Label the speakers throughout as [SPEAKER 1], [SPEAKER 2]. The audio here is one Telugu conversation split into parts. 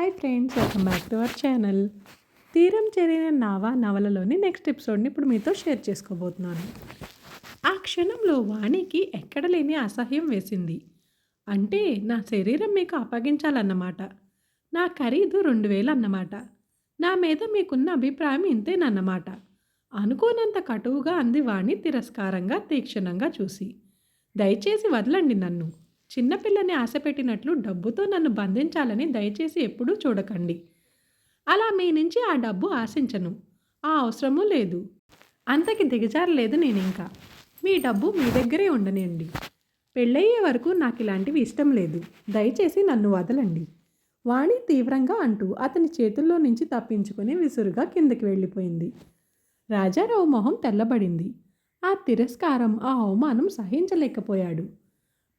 [SPEAKER 1] Hi friends welcome back to our channel తీరం చేరిన నావా నవలలోని నెక్స్ట్ ఎపిసోడ్ని ఇప్పుడు మీతో షేర్ చేసుకోబోతున్నాను. ఆ క్షణంలో వాణికి ఎక్కడ లేని అసహ్యం వేసింది. అంటే నా శరీరం మీకు అప్పగించాలన్నమాట. నా ఖరీదు రెండు వేలు అన్నమాట. నా మీద మీకున్న అభిప్రాయం ఇంతేనన్నమాట. అనుకోనంత కటువుగా అంది వాణి తిరస్కారంగా తీక్షణంగా చూసి. దయచేసి వదలండి నన్ను. చిన్నపిల్లని ఆశపెట్టినట్లు డబ్బుతో నన్ను బంధించాలని దయచేసి ఎప్పుడూ చూడకండి. అలా మీ నుంచి ఆ డబ్బు ఆశించను. ఆ అవసరమూ లేదు. అంతకి దిగజారలేదు నేను ఇంకా మీ డబ్బు మీ దగ్గరే ఉండనియండి. పెళ్ళయ్యే వరకు నాకు ఇలాంటివి ఇష్టం లేదు. దయచేసి నన్ను వదలండి. వాణి తీవ్రంగా అంటూ అతని చేతుల్లో నుంచి తప్పించుకుని విసురుగా కిందకి వెళ్ళిపోయింది. రాజారావు మొహం తెల్లబడింది. ఆ తిరస్కారం ఆ అవమానం సహించలేకపోయాడు.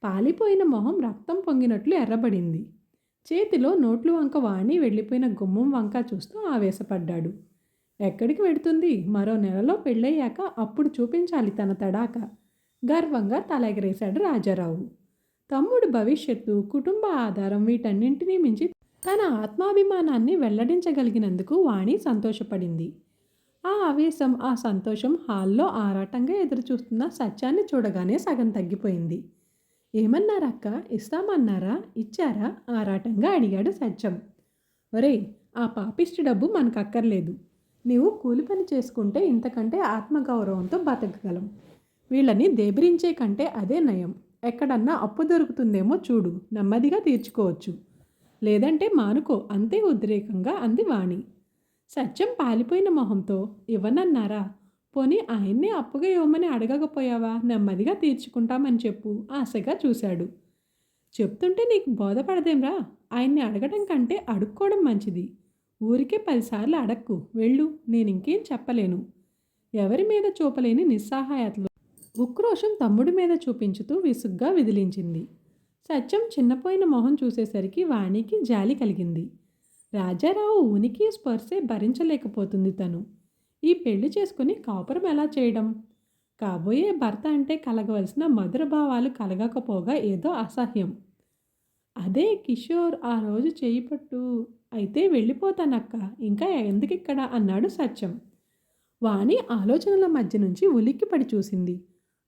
[SPEAKER 1] పాలిపోయిన మొహం రక్తం పొంగినట్లు ఎర్రబడింది. చేతిలో నోట్లు వంక వాణి వెళ్ళిపోయిన గుమ్మం వంక చూస్తూ ఆవేశపడ్డాడు. ఎక్కడికి వెడుతుంది? మరో నెలలో పెళ్ళయ్యాక అప్పుడు చూపించాలి తన తడాక. గర్వంగా తలెగరేశాడు రాజారావు. తమ్ముడు భవిష్యత్తు కుటుంబ ఆధారం వీటన్నింటినీ మించి తన ఆత్మాభిమానాన్ని వెల్లడించగలిగినందుకు వాణి సంతోషపడింది. ఆ ఆవేశం ఆ సంతోషం హాల్లో ఆరాటంగా ఎదురుచూస్తున్న సత్యాన్ని చూడగానే సగం తగ్గిపోయింది. ఏమన్నారక్క? ఇస్తామన్నారా? ఇచ్చారా? ఆరాటంగా అడిగాడు సత్యం ఒరేయ్ ఆ పాపిష్టి డబ్బు మనకు అక్కర్లేదు నీవు కూలి పని చేసుకుంటే ఇంతకంటే ఆత్మగౌరవంతో బతకగలం. వీళ్ళని దేబరించే కంటే అదే నయం. ఎక్కడన్నా అప్పు దొరుకుతుందేమో చూడు నెమ్మదిగా తీర్చుకోవచ్చు. లేదంటే మానుకో అంతే ఉద్రేకంగా అంది వాణి. సత్యం పాలిపోయిన మొహంతో ఇవ్వనన్నారా? పోనీ ఆయన్ని అప్పుగా ఇవ్వమని అడగకపోయావా? నెమ్మదిగా తీర్చుకుంటామని చెప్పు ఆశగా చూశాడు. చెప్తుంటే నీకు బోధపడదేంరా ఆయన్ని అడగడం కంటే అడుక్కోవడం మంచిది. ఊరికే పదిసార్లు అడక్కు వెళ్ళు నేను ఇంకేం చెప్పలేను. ఎవరి మీద చూపలేని నిస్సహాయతలు ఉక్రోషం తమ్ముడి మీద చూపించుతూ విసుగ్గా విదిలించింది. సత్యం చిన్నపోయిన మొహం చూసేసరికి వాణికి జాలి కలిగింది. రాజారావు ఉనికి స్పర్శే భరించలేకపోతుంది తను. ఈ పెళ్ళి చేసుకుని కాపురం ఎలా చేయడం? కాబోయే భర్త అంటే కలగవలసిన మధుర భావాలు కలగకపోగా ఏదో అసహ్యం. అదే కిషోర్ ఆ రోజు చేయి పట్టు అయితే వెళ్ళిపోతానక్క ఇంకా ఎందుకిక్కడ? అన్నాడు సత్యం. వాణి ఆలోచనల మధ్య నుంచి ఉలిక్కిపడి చూసింది.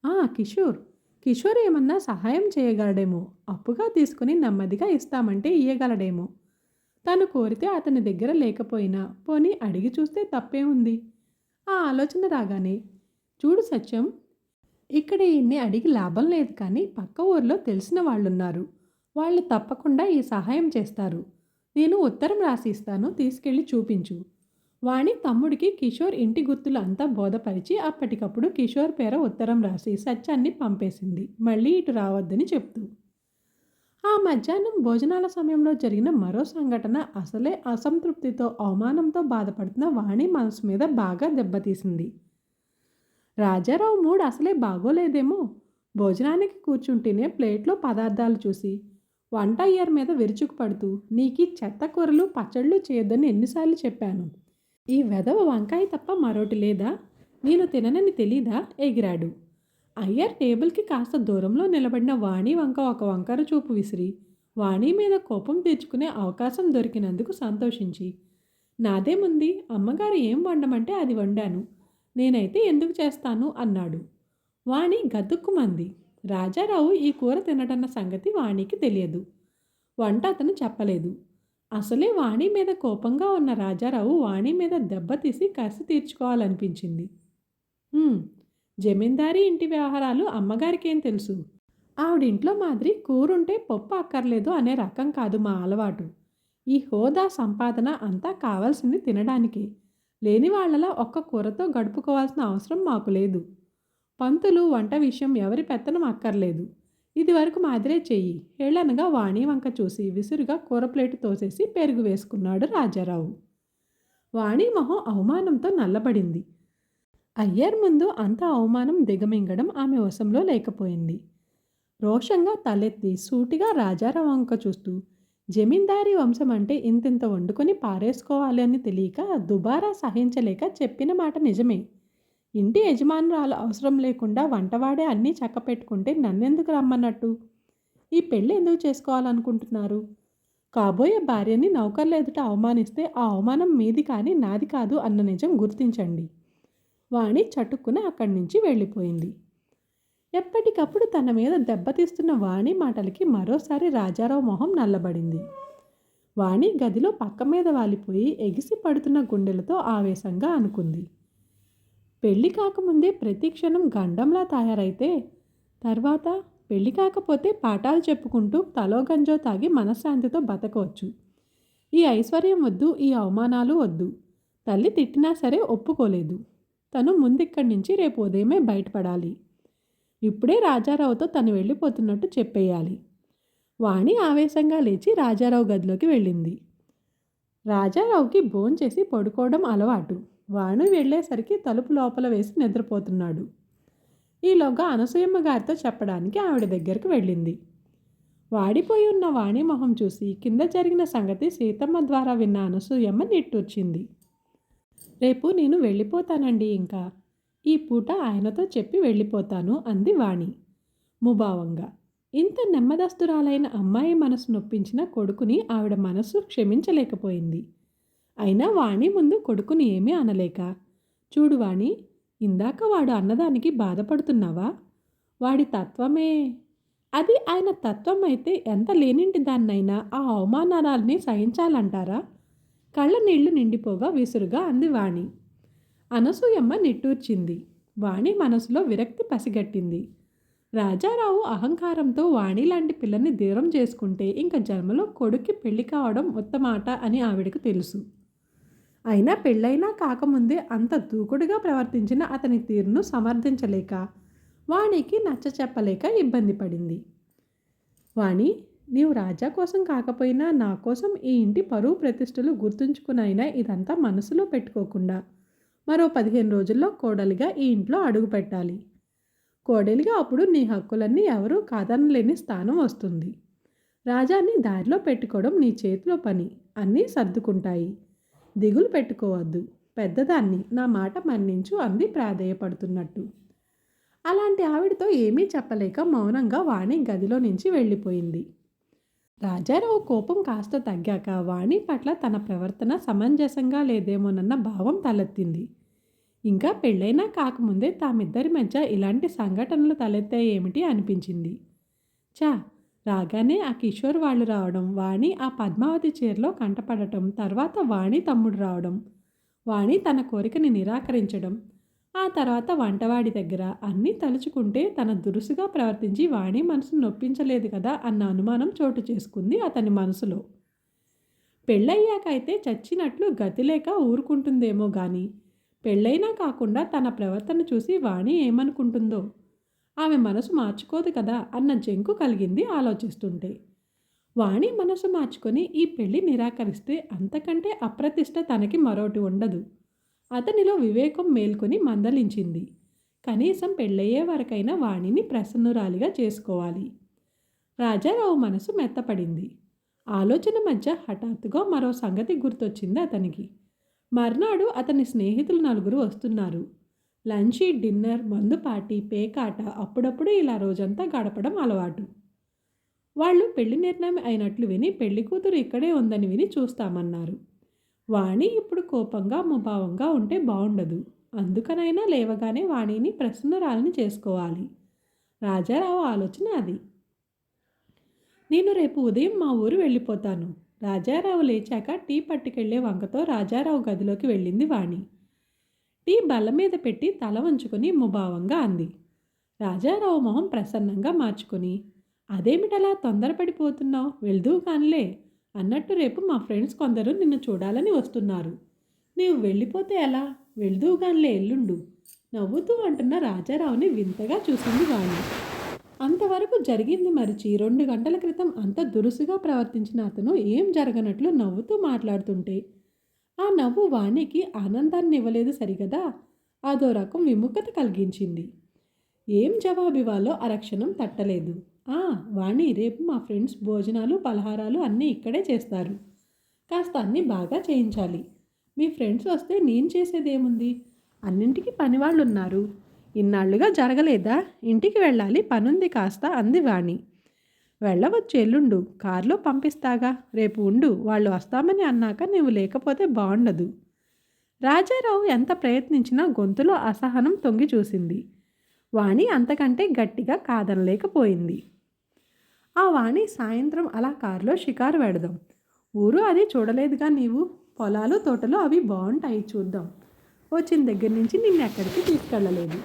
[SPEAKER 1] ఆ కిషోర్ కిషోర్ ఏమన్నా సహాయం చేయగలడేమో అప్పుగా తీసుకుని నెమ్మదిగా ఇస్తామంటే ఇయ్యగలడేమో. తను కోరితే అతని దగ్గర లేకపోయినా పోనీ అడిగి చూస్తే తప్పే ఉంది ఆ ఆలోచన రాగానే చూడు సత్యం ఇక్కడ ఇన్ని అడిగి లాభం లేదు కానీ పక్క ఊర్లో తెలిసిన వాళ్ళున్నారు. వాళ్ళు తప్పకుండా ఈ సహాయం చేస్తారు. నేను ఉత్తరం రాసి ఇస్తాను తీసుకెళ్ళి చూపించు వాణి తమ్ముడికి కిషోర్ ఇంటి గుర్తులు అంతా బోధపరిచి అప్పటికప్పుడు కిషోర్ పేర ఉత్తరం రాసి సత్యాన్ని పంపేసింది. మళ్ళీ ఇటు రావద్దని చెప్తూ ఆ మధ్యాహ్నం భోజనాల సమయంలో జరిగిన మరో సంఘటన అసలే అసంతృప్తితో అవమానంతో బాధపడుతున్న వాణి మనసు మీద బాగా దెబ్బతీసింది. రాజారావు మూడు అసలే బాగోలేదేమో. భోజనానికి కూర్చుంటేనే ప్లేట్లో పదార్థాలు చూసి వంట అయ్యర్ మీద విరుచుకు పడుతూ చెత్త కూరలు పచ్చళ్ళు చేయొద్దని ఎన్నిసార్లు చెప్పాను. ఈ వెధవ వంకాయ తప్ప మరోటి లేదా? నేను తిననని తెలీదా? ఎగిరాడు. అయ్యర్ టేబుల్కి కాస్త దూరంలో నిలబడిన వాణి వంక ఒక వంకర చూపు విసిరి వాణి మీద కోపం తెచ్చుకునే అవకాశం దొరికినందుకు సంతోషించి నాదేముంది అమ్మగారు ఏం వండమంటే అది వండాను నేనైతే ఎందుకు చేస్తాను? అన్నాడు. వాణి గతుక్కుమంది రాజారావు ఈ కూర తినటన్న సంగతి వాణికి తెలియదు. వంట అతను చెప్పలేదు. అసలే వాణి మీద కోపంగా ఉన్న రాజారావు వాణి మీద దెబ్బతీసి కసి తీర్చుకోవాలనిపించింది. జమీందారీ ఇంటి వ్యవహారాలు అమ్మగారికేం తెలుసు? ఆవిడింట్లో మాదిరి కూరుంటే పప్పు అక్కర్లేదు అనే రకం కాదు మా అలవాటు. ఈ హోదా సంపాదన అంతా కావాల్సింది తినడానికి. లేని వాళ్ళలా ఒక్క కూరతో గడుపుకోవాల్సిన అవసరం మాకు లేదు. పంతులు వంట విషయం ఎవరి పెత్తనం అక్కర్లేదు. ఇదివరకు మాదిరే చెయ్యి. హేళనగా వాణి వంక చూసి విసురుగా కూర ప్లేటు తోసేసి పెరుగు వేసుకున్నాడు రాజారావు. వాణి మొహం అవమానంతో నల్లబడింది. అయ్యర్ ముందు అంత అవమానం దిగమింగడం ఆమె వశంలో లేకపోయింది. రోషంగా తలెత్తి సూటిగా రాజారావు వంక చూస్తూ జమీందారీ వంశం అంటే ఇంతింత వండుకొని పారేసుకోవాలి అని తెలియక దుబారా సహించలేక చెప్పిన మాట నిజమే. ఇంటి యజమానురాలు అవసరం లేకుండా వంటవాడే అన్నీ చక్కపెట్టుకుంటే నన్నెందుకు రమ్మన్నట్టు? ఈ పెళ్ళి ఎందుకు చేసుకోవాలనుకుంటున్నారు? కాబోయే భార్యని నౌకర్లు ఎదుట అవమానిస్తే ఆ అవమానం మీది కానీ నాది కాదు అన్న నిజం గుర్తించండి. వాణి చటుక్కున అక్కడి నుంచి వెళ్ళిపోయింది. ఎప్పటికప్పుడు తన మీద దెబ్బతీస్తున్న వాణి మాటలకి మరోసారి రాజారావు మొహం నల్లబడింది. వాణి గదిలో పక్క మీద వాలిపోయి ఎగిసి పడుతున్న గుండెలతో ఆవేశంగా అనుకుంది. పెళ్ళి కాకముందే ప్రతి క్షణం గండంలా తయారైతే తర్వాత పెళ్ళి కాకపోతే పాఠాలు చెప్పుకుంటూ తలో గంజో తాగి మనశ్శాంతితో బతకవచ్చు. ఈ ఐశ్వర్యం వద్దు ఈ అవమానాలు వద్దు. తల్లి తిట్టినా సరే ఒప్పుకోలేదు. తను ముందిక్కడి నుంచి రేపు ఉదయమే బయటపడాలి. ఇప్పుడే రాజారావుతో తను వెళ్ళిపోతున్నట్టు చెప్పేయాలి. వాణి ఆవేశంగా లేచి రాజారావు గదిలోకి వెళ్ళింది. రాజారావుకి భోంచేసి పడుకోవడం అలవాటు. వాణి వెళ్ళేసరికి తలుపు లోపల వేసి నిద్రపోతున్నాడు. ఈలోగా అనసూయమ్మ గారితో చెప్పడానికి ఆవిడ దగ్గరికి వెళ్ళింది. వాడిపోయి ఉన్న వాణి మొహం చూసి కింద జరిగిన సంగతి సీతమ్మ ద్వారా విన్న అనసూయమ్మ నిట్టూర్చింది రేపు నేను వెళ్ళిపోతానండి ఇంకా. ఈ పూట ఆయనతో చెప్పి వెళ్ళిపోతాను అంది వాణి. ముభావంగా. ఇంత నెమ్మదస్తురాలైన అమ్మాయి మనసు నొప్పించిన కొడుకుని ఆవిడ మనసు క్షమించలేకపోయింది. అయినా వాణి ముందు కొడుకుని ఏమీ అనలేక చూడు వాణి ఇందాక వాడు అన్నదానికి బాధపడుతున్నావా? వాడి తత్వమే. అది ఆయన తత్వం అయితే ఎంత లేనింటి దాన్నైనా ఆ అవమానాలని సహించాలంటారా? కళ్ళ నీళ్ళు నిండిపోగా విసురుగా అంది వాణి. అనసూయమ్మ నిట్టూర్చింది. వాణి మనసులో విరక్తి పసిగట్టింది. రాజారావు అహంకారంతో వాణి లాంటి పిల్లని దూరం చేసుకుంటే ఇంక జన్మలో కొడుక్కి పెళ్ళి కావడం ఉత్తమాట అని ఆవిడకు తెలుసు. అయినా పెళ్ళైనా కాకముందే అంత దూకుడుగా ప్రవర్తించిన అతని తీరును సమర్థించలేక వాణికి నచ్చ చెప్పలేక ఇబ్బంది పడింది. వాణి నీవు రాజా కోసం కాకపోయినా నా కోసం ఈ ఇంటి పరువు ప్రతిష్టలు గుర్తుంచుకునైనా ఇదంతా మనసులో పెట్టుకోకుండా మరో పదిహేను రోజుల్లో కోడలిగా ఈ ఇంట్లో అడుగు పెట్టాలి. కోడలిగా అప్పుడు నీ హక్కులన్నీ ఎవరూ కాదనలేని స్థానం వస్తుంది. రాజాన్ని దారిలో పెట్టుకోవడం నీ చేతిలో పని అన్నీ సర్దుకుంటాయి. దిగులు పెట్టుకోవద్దు. పెద్దదాన్ని నా మాట మన్నించు అంది ప్రాధేయపడుతున్నట్టు. అలాంటి ఆవిడతో ఏమీ చెప్పలేక మౌనంగా వాణి గదిలో నుంచి వెళ్ళిపోయింది. రాజారావు కోపం కాస్త తగ్గాక వాణి పట్ల తన ప్రవర్తన సమంజసంగా లేదేమోనన్న భావం తలెత్తింది. ఇంకా పెళ్ళైనా కాకముందే తామిద్దరి మధ్య ఇలాంటి సంఘటనలు తలెత్తాయేమిటి అనిపించింది. చా రాగానే ఆ కిషోర్ వాళ్ళు రావడం వాణి ఆ పద్మావతి చీరలో కంటపడటం తర్వాత వాణి తమ్ముడు రావడం వాణి తన కోరికని నిరాకరించడం ఆ తర్వాత వంటవాడి దగ్గర అన్నీ తలుచుకుంటే తన దురుసుగా ప్రవర్తించి వాణి మనసును నొప్పించలేదు కదా అన్న అనుమానం చోటు చేసుకుంది అతని మనసులో. పెళ్ళయ్యాక అయితే చచ్చినట్లు గతి లేక ఊరుకుంటుందేమో కానీ పెళ్ళైనా కాకుండా తన ప్రవర్తన చూసి వాణి ఏమనుకుంటుందో ఆమె మనసు మార్చుకోదు కదా అన్న జంకు కలిగింది ఆలోచిస్తుంటే. వాణి మనసు మార్చుకొని ఈ పెళ్ళి నిరాకరిస్తే అంతకంటే అప్రతిష్ట తనకి మరోటి ఉండదు. అతనిలో వివేకం మేల్కొని మందలించింది. కనీసం పెళ్ళయ్యే వరకైనా వాణిని ప్రసన్నురాలిగా చేసుకోవాలి. రాజారావు మనసు మెత్తపడింది. ఆలోచన మధ్య హఠాత్తుగా మరో సంగతి గుర్తొచ్చింది అతనికి. మర్నాడు అతని స్నేహితులు నలుగురు వస్తున్నారు. లంచ్ డిన్నర్ మందు పార్టీ పేకాట అప్పుడప్పుడు ఇలా రోజంతా గడపడం అలవాటు. వాళ్ళు పెళ్ళి నిర్ణయం అయినట్లు విని పెళ్ళి కూతురు ఇక్కడే ఉందని విని చూస్తామన్నారు. వాణి ఇప్పుడు కోపంగా ముభావంగా ఉంటే బాగుండదు అందుకనైనా లేవగానే వాణిని ప్రసన్నరాలని చేసుకోవాలి. రాజారావు ఆలోచన అది. నేను రేపు ఉదయం మా ఊరు వెళ్ళిపోతాను. రాజారావు లేచాక టీ పట్టుకెళ్ళే వంకతో రాజారావు గదిలోకి వెళ్ళింది వాణి. టీ బల్ల మీద పెట్టి తల వంచుకొని ముభావంగా అంది. రాజారావు మొహం ప్రసన్నంగా మార్చుకుని అదేమిటలా తొందరపడిపోతున్నావు? వెళ్దూ కానిలే. అన్నట్టు రేపు మా ఫ్రెండ్స్ కొందరు నిన్ను చూడాలని వస్తున్నారు. నీవు వెళ్ళిపోతే ఎలా? వెళ్దూ ఎల్లుండు. నవ్వుతూ అంటున్న రాజారావుని వింతగా చూసింది వాణి. అంతవరకు జరిగింది మరిచి రెండు గంటల క్రితం అంత దురుసుగా ప్రవర్తించిన అతను ఏం జరగనట్లు నవ్వుతూ మాట్లాడుతుంటే ఆ నవ్వు వాణికి ఆనందాన్ని ఇవ్వలేదు సరిగదా? అదో రకం విముఖత కలిగించింది. ఏం జవాబివ్వాలో అరక్షణం తట్టలేదు. వాణి రేపు మా ఫ్రెండ్స్ భోజనాలు పలహారాలు అన్నీ ఇక్కడే చేస్తారు. కాస్త అన్నీ బాగా చేయించాలి. మీ ఫ్రెండ్స్ వస్తే నేను చేసేదేముంది? అన్నింటికి పనివాళ్ళు ఉన్నారు ఇన్నాళ్ళుగా జరగలేదా? ఇంటికి వెళ్ళాలి పనుంది కాస్త అంది వాణి. వెళ్ళవచ్చు ఎల్లుండు కారులో పంపిస్తాగా రేపు ఉండు వాళ్ళు వస్తామని అన్నాక నువ్వు లేకపోతే బాగుండదు రాజారావు ఎంత ప్రయత్నించినా గొంతులో అసహనం తొంగి చూసింది. వాణి అంతకంటే గట్టిగా కాదనలేకపోయింది. ఆ వాణి సాయంత్రం అలా కారులో షికారు పెడదాం. ఊరు అది చూడలేదుగా నీవు. పొలాలు తోటలు అవి బాగుంటాయి చూద్దాం. వచ్చిన దగ్గర నుంచి నిన్ను ఎక్కడికి తీసుకెళ్ళలేదు.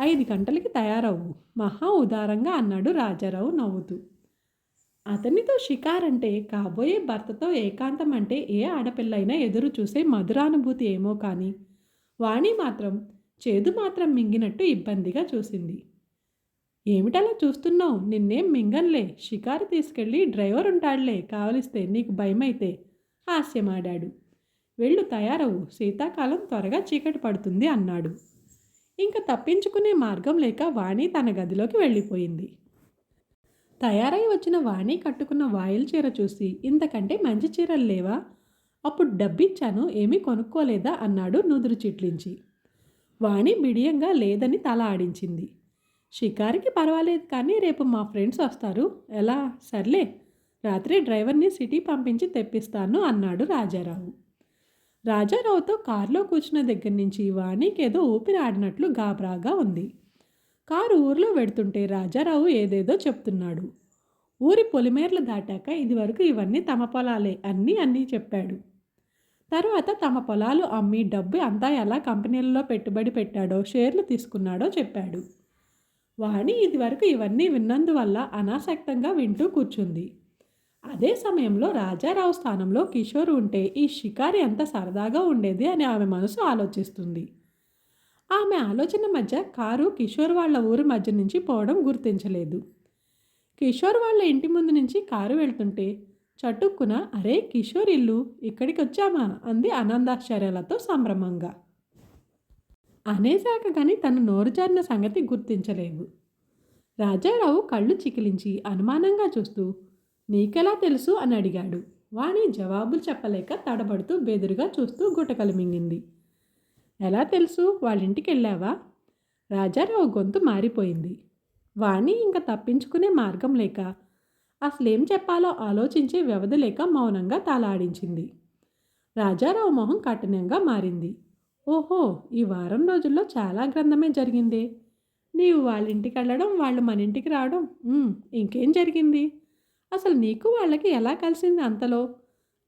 [SPEAKER 1] ఐదు గంటలకి తయారవ్వు. మహా ఉదారంగా అన్నాడు రాజారావు నవ్వుతూ. అతనితో షికారంటే కాబోయే భర్తతో ఏకాంతం అంటే ఏ ఆడపిల్లైనా ఎదురు చూసే మధురానుభూతి ఏమో కానీ వాణి మాత్రం చేదు మాత్రం మింగినట్టు ఇబ్బందిగా చూసింది. ఏమిటలా చూస్తున్నావు? నిన్నేం మింగన్లే. షికారు తీసుకెళ్ళి డ్రైవర్ ఉంటాడులే కావలిస్తే నీకు భయమైతే? హాస్యమాడాడు. వెళ్ళు తయారవు. శీతాకాలం త్వరగా చీకటి పడుతుంది అన్నాడు. ఇంక తప్పించుకునే మార్గం లేక వాణి తన గదిలోకి వెళ్ళిపోయింది. తయారై వచ్చిన వాణి కట్టుకున్న వాయిల్ చీర చూసి ఇంతకంటే మంచి చీరలు లేవా? అప్పుడు డబ్బిచ్చాను. ఏమీ కొనుక్కోలేదా? అన్నాడు నుదురు చిట్లించి. వాణి బిడియంగా లేదని తల ఆడించింది. షికారికి పర్వాలేదు కానీ రేపు మా ఫ్రెండ్స్ వస్తారు. ఎలా? సర్లే రాత్రి డ్రైవర్ని సిటీ పంపించి తెప్పిస్తాను అన్నాడు రాజారావు. రాజారావుతో కారులో కూర్చున్న దగ్గర నుంచి వాణికేదో ఊపిరి ఆడినట్లు గాబరాగా ఉంది. కారు ఊరిలో వెడుతుంటే రాజారావు ఏదేదో చెప్తున్నాడు. ఊరి పొలిమేర్లు దాటాక ఇదివరకు ఇవన్నీ తమ పొలాలే అన్నీ అన్నీ చెప్పాడు. తర్వాత తమ పొలాలు అమ్మి డబ్బు అంతా ఎలా కంపెనీలలో పెట్టుబడి పెట్టాడో షేర్లు తీసుకున్నాడో చెప్పాడు. వాణి ఇదివరకు ఇవన్నీ విన్నందువల్ల అనాసక్తంగా వింటూ కూర్చుంది. అదే సమయంలో రాజారావు స్థానంలో కిషోర్ ఉంటే ఈ షికారి ఎంత సరదాగా ఉండేది అని ఆమె మనసు ఆలోచిస్తుంది. ఆమె ఆలోచన మధ్య కారు కిషోర్ వాళ్ళ ఊరి మధ్య నుంచి పోవడం గుర్తించలేదు. కిషోర్ వాళ్ళ ఇంటి ముందు నుంచి కారు వెళ్తుంటే చటుక్కున అరే కిషోర్ ఇల్లు ఇక్కడికి వచ్చామా అంది ఆనందాశ్చర్యాలతో సంభ్రమంగా. అనేశాక కానీ తను నోరు జారిన సంగతి గుర్తించలేదు. రాజారావు కళ్ళు చికిలించి అనుమానంగా చూస్తూ నీకెలా తెలుసు అని అడిగాడు. వాణి జవాబులు చెప్పలేక తడబడుతూ బెదురుగా చూస్తూ గుటకలు మింగింది. ఎలా తెలుసు? వాళ్ళింటికి వెళ్ళావా రాజారావు గొంతు మారిపోయింది. వాణి ఇంకా తప్పించుకునే మార్గం లేక అసలేం చెప్పాలో ఆలోచించే వ్యవధి లేక మౌనంగా తాళాడించింది రాజారావు మొహం కఠినంగా మారింది. ఓహో ఈ వారం రోజుల్లో చాలా గ్రంథమే జరిగింది. నీవు వాళ్ళ ఇంటికి వెళ్ళడం వాళ్ళు మన ఇంటికి రావడం ఇంకేం జరిగింది? అసలు నీకు వాళ్ళకి ఎలా కలిసింది అంతలో?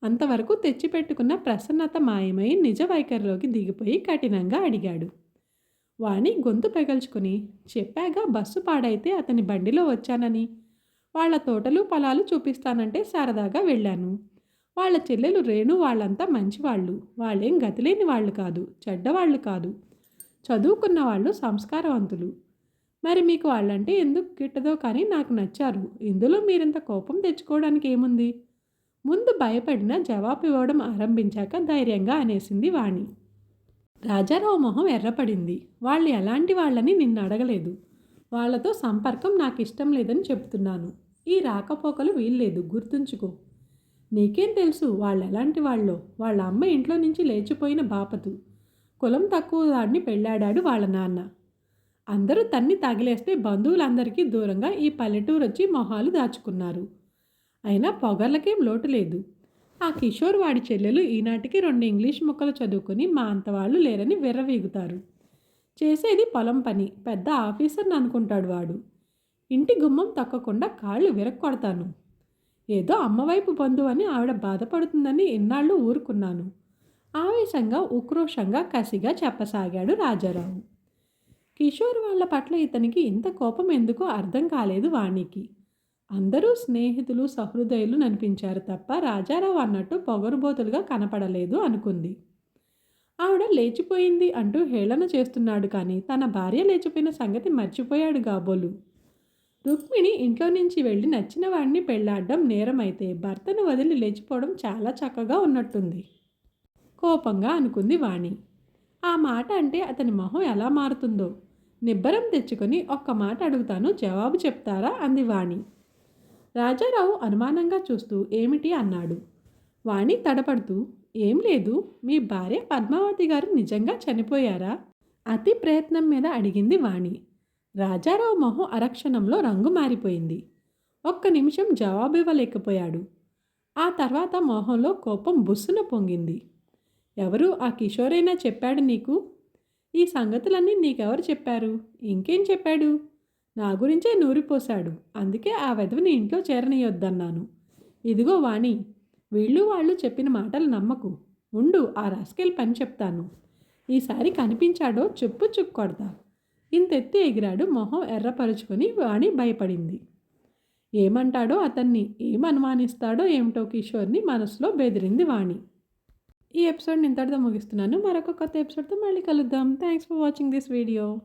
[SPEAKER 1] అంతవరకు తెచ్చిపెట్టుకున్న ప్రసన్నత మాయమై నిజ వైఖరిలోకి దిగిపోయి కఠినంగా అడిగాడు. వాణి గొంతు పెగల్చుకుని చెప్పాగా బస్సు పాడైతే అతని బండిలో వచ్చానని. వాళ్ళ తోటలు పొలాలు చూపిస్తానంటే సరదాగా వెళ్ళాను. వాళ్ళ చెల్లెలు రేణు వాళ్ళంతా మంచివాళ్ళు. వాళ్ళేం గతిలేని వాళ్ళు కాదు. చెడ్డవాళ్ళు కాదు. చదువుకున్న వాళ్ళు సంస్కారవంతులు. మరి మీకు వాళ్ళంటే ఎందుకు గిట్టదో కానీ నాకు నచ్చారు. ఇందులో మీరింత కోపం తెచ్చుకోవడానికి ఏముంది? ముందు భయపడిన జవాబు ఇవ్వడం ఆరంభించాక ధైర్యంగా అనేసింది వాణి. రాజారావు మొహం ఎర్రపడింది. వాళ్ళు ఎలాంటి వాళ్ళని నిన్ను అడగలేదు. వాళ్ళతో సంపర్కం నాకు ఇష్టం లేదని చెప్తున్నాను. ఈ రాకపోకలు వీల్లేదు. గుర్తుంచుకో. నీకేం తెలుసు వాళ్ళు ఎలాంటి వాళ్ళో? వాళ్ళ అమ్మ ఇంట్లో నుంచి లేచిపోయిన బాపతు. కులం తక్కువ దాన్ని పెళ్ళాడాడు వాళ్ళ నాన్న. అందరూ తన్ని తగిలేస్తే బంధువులందరికీ దూరంగా ఈ పల్లెటూరు వచ్చి మొహాలు దాచుకున్నారు. అయినా పొగర్లకేం లోటు లేదు. ఆ కిషోర్ వాడి చెల్లెలు ఈనాటికి రెండు ఇంగ్లీష్ ముక్కలు చదువుకొని మా అంత వాళ్ళు లేరని విర్రవీగుతారు. చేసేది పొలం పని పెద్ద ఆఫీసర్ని అనుకుంటాడు వాడు. ఇంటి గుమ్మం తక్కకుండా కాళ్ళు విరక్కొడతాను. ఏదో అమ్మవైపు బంధువు అని ఆవిడ బాధపడుతుందని ఇన్నాళ్ళు ఊరుకున్నాను. ఆవేశంగా ఉక్రోషంగా కసిగా చెప్పసాగాడు రాజారావు. కిషోర్ వాళ్ళ పట్ల ఇతనికి ఇంత కోపం ఎందుకో అర్థం కాలేదు వాణికి. అందరూ స్నేహితులు సహృదయులు ననిపించారు తప్ప రాజారావు అన్నట్టు పొగరుబోతులుగా కనపడలేదు అనుకుంది. ఆవిడ లేచిపోయింది అంటూ హేళన చేస్తున్నాడు కానీ తన భార్య లేచిపోయిన సంగతి మర్చిపోయాడు కాబోలు రుక్మిణి ఇంట్లో నుంచి వెళ్ళి నచ్చిన వాడిని పెళ్ళాడడం నేరమైతే భర్తను వదిలి లేచిపోవడం చాలా చక్కగా ఉన్నట్టుంది. కోపంగా అనుకుంది వాణి. ఆ మాట అంటే అతని మొహం ఎలా మారుతుందో? నిబ్బరం తెచ్చుకొని ఒక్క మాట అడుగుతాను జవాబు చెప్తారా? అంది వాణి. రాజారావు అనుమానంగా చూస్తూ ఏమిటి అన్నాడు. వాణి తడపడుతూ ఏం లేదు మీ భార్య పద్మావతి గారు నిజంగా చనిపోయారా? అతి ప్రయత్నం మీద అడిగింది వాణి. రాజారావు మొహం అరక్షణంలో రంగు మారిపోయింది. ఒక్క నిమిషం జవాబు ఇవ్వలేకపోయాడు ఆ తర్వాత మొహంలో కోపం బుస్సున పొంగింది. ఎవరు ఆ కిషోరైనా చెప్పాడు నీకు? ఈ సంగతులన్నీ నీకెవరు చెప్పారు? ఇంకేం చెప్పాడు? నా గురించే నూరిపోశాడు. అందుకే ఆ వెధవని ఇంట్లో చేరనీయొద్దన్నాను. ఇదిగో వాణి వీళ్ళు వాళ్ళు చెప్పిన మాటలు నమ్మకు. ఉండు ఆ రాసుకెళ్ళి పని చెప్తాను. ఈసారి కనిపించాడో చెప్పు చుక్కొడతా. ఇంతెత్తి ఎగిరాడు మొహం ఎర్రపరుచుకొని వాణి భయపడింది. ఏమంటాడో అతన్ని? ఏం అనుమానిస్తాడో ఏమిటో కిషోర్ని మనసులో బెదిరింది వాణి. ఈ ఎపిసోడ్ని ఇంతటితో ముగిస్తున్నాను. మరొక కొత్త ఎపిసోడ్తో మళ్ళీ కలుద్దాం. Thanks for watching this video